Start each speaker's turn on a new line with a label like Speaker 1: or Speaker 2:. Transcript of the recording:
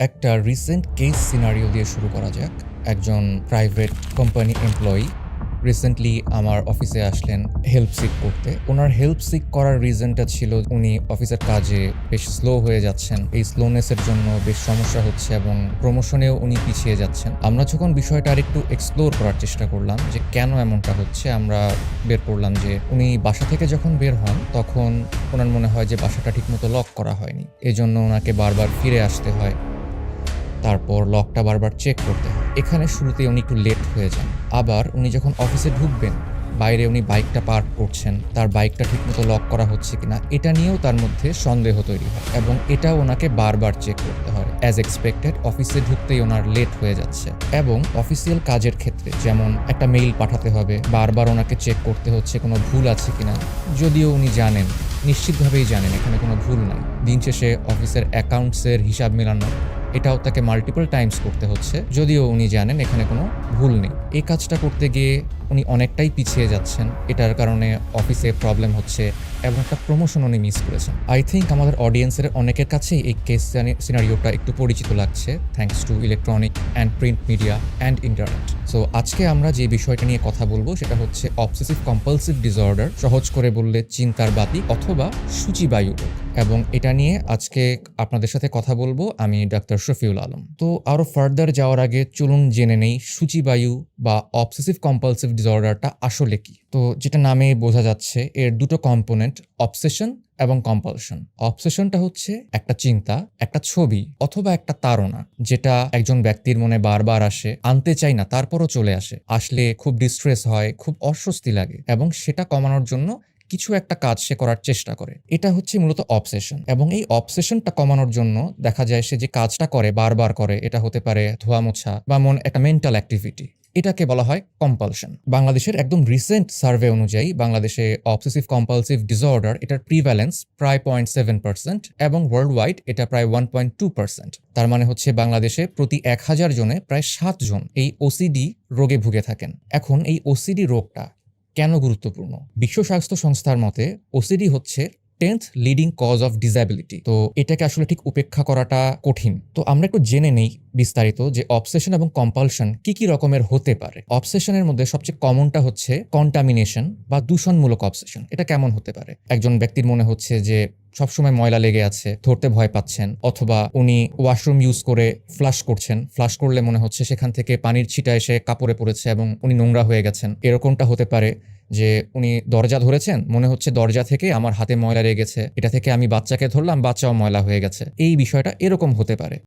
Speaker 1: একটা recent case scenario দিয়ে শুরু করা যাক। একজন প্রাইভেট কোম্পানি এমপ্লয়ি রিসেন্টলি আমার অফিসে আসলেন হেল্প সিক করতে। ওনার হেল্প সিক করার রিজনটা ছিল উনি অফিসের কাজে বেশ স্লো হয়ে যাচ্ছেন। এই স্লোনেসের জন্য বেশ সমস্যা হচ্ছে এবং প্রমোশনেও উনি পিছিয়ে যাচ্ছেন। আমরা যখন বিষয়টা আর একটু এক্সপ্লোর করার চেষ্টা করলাম যে কেন এমনটা হচ্ছে, আমরা বের করলাম যে উনি বাসা থেকে যখন বের হন, তখন ওনার মনে হয় যে বাসাটা ঠিকমতো লক করা হয়নি। এজন্য ওনাকে বারবার ফিরে আসতে হয়। তারপর লকটা বারবার চেক করতে হয়। এখানে শুরুতে উনি একটু লেট হয়ে যান। আবার উনি যখন অফিসে ঢুকবেন, বাইরে উনি বাইকটা পার্ক করছেন, তার বাইকটা ঠিকমতো লক করা হচ্ছে কিনা, এটা নিয়েও তার মধ্যে সন্দেহ তৈরি হয় এবং এটা ওনাকে বারবার চেক করতে হয়। অ্যাজ এক্সপেক্টেড অফিসে ঢুকতেই ওনার লেট হয়ে যাচ্ছে এবং অফিসিয়াল কাজের ক্ষেত্রে যেমন একটা মেইল পাঠাতে হবে, বারবার ওনাকে চেক করতে হচ্ছে, কোনো ভুল আছে কিনা, যদিও উনি জানেন, নিশ্চিতভাবেই জানেন, এখানে কোনো ভুল নাই। দিন শেষে অফিসের অ্যাকাউন্টসের হিসাব মেলানো এটাও তাকে মাল্টিপল টাইমস করতে হচ্ছে, যদিও উনি জানেন এখানে কোনো ভুল নেই। এই কাজটা করতে গিয়ে উনি অনেকটাই পিছিয়ে যাচ্ছেন, এটার কারণে অফিসে প্রবলেম হচ্ছে এবং একটা প্রমোশন উনি মিস করেছেন। আই থিঙ্ক আমাদের অডিয়েন্সের অনেকের কাছেই এই কেস সিনারিওটা একটু পরিচিত লাগছে thanks to electronic and print media and internet so আজকে আমরা যে বিষয়টা নিয়ে কথা বলব সেটা হচ্ছে অবসেসিভ কম্পালসিভ ডিসঅর্ডার সহজ করে বললে চিন্তার বাতি অথবা সূচিবায়ু রোগ। এবং এটা নিয়ে আজকে আপনাদের সাথে কথা বলব আমি ডাক্তার শফিউল আলম। তো আরও ফার্দার যাওয়ার আগে চলুন জেনে নেই সূচিবায়ু বা অবসেসিভ কম্পালসিভ ডিসঅর্ডারটা আসলে কি? তো যেটা নামে বোঝা যাচ্ছে, এর দুটো কম্পোনেন্ট অবসেশন এবং কম্পালশন অবসেশনটা হচ্ছে একটা চিন্তা, একটা ছবি অথবা একটা তাড়না, যেটা একজন ব্যক্তির মনে বারবার আসে, আনতে চাই না, তারপরও চলে আসে। আসলে খুব ডিস্ট্রেস হয়, খুব অস্বস্তি লাগে এবং সেটা কমানোর জন্য কিছু একটা কাজ সে করার চেষ্টা করে। এটা হচ্ছে মূলত অবসেশন এবং এই অবসেশনটা কমানোর জন্য দেখা যায় সে যে কাজটা করে, বারবার করে, এটা হতে পারে ধোয়া মোছা বা মন একটা মেন্টাল অ্যাক্টিভিটি এটাকে বলা হয় কম্পালশন বাংলাদেশের একদম রিসেন্ট সার্ভে অনুযায়ী বাংলাদেশে অবসেসিভ কম্পালসিভ ডিসঅর্ডার এটার প্রিভ্যালেন্স প্রায় পয়েন্ট সেভেন পার্সেন্ট এবং ওয়ার্ল্ড ওয়াইড এটা প্রায় ওয়ান পয়েন্ট টু পার্সেন্ট তার মানে হচ্ছে বাংলাদেশে প্রতি এক হাজার জনে প্রায় সাতজন এই ওসিডি রোগে ভুগে থাকেন। এখন এই ওসিডি রোগটা কেন গুরুত্বপূর্ণ? বিশ্ব স্বাস্থ্য সংস্থার মতে ওসিডি হচ্ছে tenth leading cause of disability তো এটাকে আসলে ঠিক উপেক্ষা করাটা কঠিন। তো আমরা একটু জেনে নেই বিস্তারিত যে অবসেশন এবং কম্পালশন কি কি রকমের হতে পারে। অবসেশনের মধ্যে সবচেয়ে কমনটা হচ্ছে কন্টামিনেশন বা দূষণমূলক অবসেশন এটা কেমন হতে পারে? একজন ব্যক্তির মনে হচ্ছে যে সবসময় ময়লা লেগে আছে, ধরতে ভয় পাচ্ছেন, অথবা উনি ওয়াশরুম ইউজ করে ফ্লাশ করছেন। ফ্লাশ করলে মনে হচ্ছে সেখান থেকে পানির ছিটা এসে কাপড়ে পড়েছে এবং উনি নোংরা হয়ে গেছেন। এরকমটা হতে পারে যে উনি দরজা ধরেছেন, মনে হচ্ছে দরজা থেকে আমার হাতে ময়লা লেগেছে, এটা থেকে আমি বাচ্চাকে ধরলাম, বাচ্চাও ময়লা হয়ে গেছে। এই বিষয়টা এরকম হতে পারে।